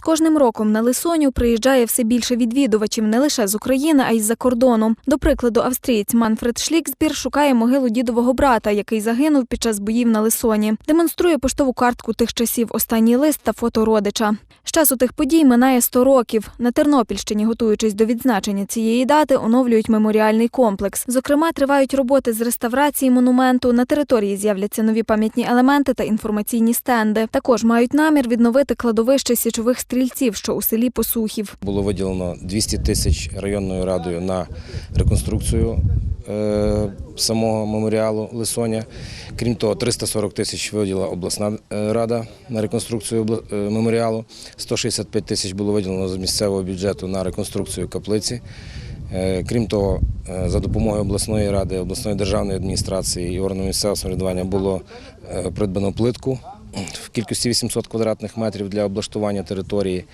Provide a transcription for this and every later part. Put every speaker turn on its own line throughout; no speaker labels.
З кожним роком на Лисоню приїжджає все більше відвідувачів не лише з України, а й з-за кордону. До прикладу, австрієць Манфред Шліксбір шукає могилу дідового брата, який загинув під час боїв на Лисоні. Демонструє поштову картку тих часів, останній лист та фото родича. З часу тих подій минає 100 років. На Тернопільщині, готуючись до відзначення цієї дати, оновлюють меморіальний комплекс. Зокрема, тривають роботи з реставрації монументу. На території з'являться нові пам'ятні елементи та інформаційні стенди. Також мають намір відновити кладовище січових стрільців, що у селі Посухів.
Було виділено 200 тисяч районною радою на реконструкцію е, самого меморіалу Лисоня. Крім того, 340 тисяч виділила обласна е, рада на реконструкцію е, меморіалу. 165 тисяч було виділено з місцевого бюджету на реконструкцію каплиці. Е, Крім того, за допомогою обласної ради, обласної державної адміністрації і органу місцевого самоврядування було придбано плитку в кількості 800 квадратних метрів для облаштування території.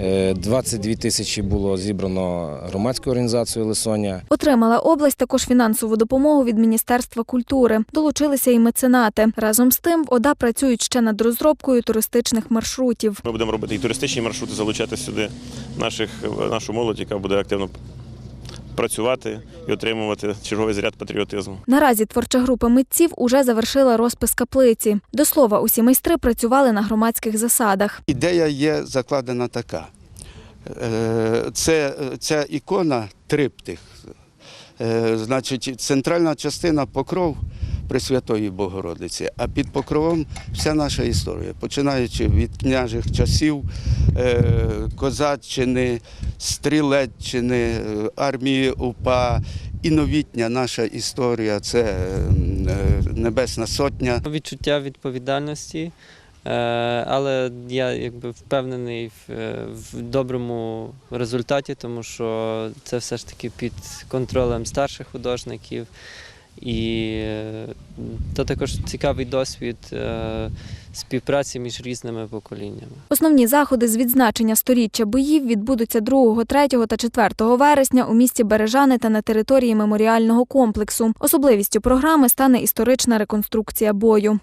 Е, 22 тисячі було зібрано громадською організацією Лисоня.
Отримала область також фінансову допомогу від Міністерства культури. Долучилися і меценати. Разом з тим, в ОДА працюють ще над розробкою туристичних маршрутів.
Ми будемо робити і туристичні маршрути, залучати сюди наших, нашу молодь, яка буде активно працювати і отримувати черговий заряд патріотизму.
Наразі творча група митців уже завершила розпис каплиці. До слова, усі майстри працювали на громадських засадах.
Ідея є закладена така. Е, Це, ця ікона триптих. Е, Значить, центральна частина покров Пресвятої Богородиці, а під покровом вся наша історія, починаючи від княжих часів, е, козаччини, стрілеччини, е, армії УПА і новітня наша історія це е, Небесна Сотня.
відчуття відповідальності, але я якби впевнений в доброму результаті, тому що це все ж таки під контролем старших художників. І е, то також цікавий досвід е, співпраці між різними поколіннями.
Основні заходи з відзначення сторіччя боїв відбудуться 2, 3 та 4 вересня у місті Бережани та на території меморіального комплексу. Особливістю програми стане історична реконструкція бою.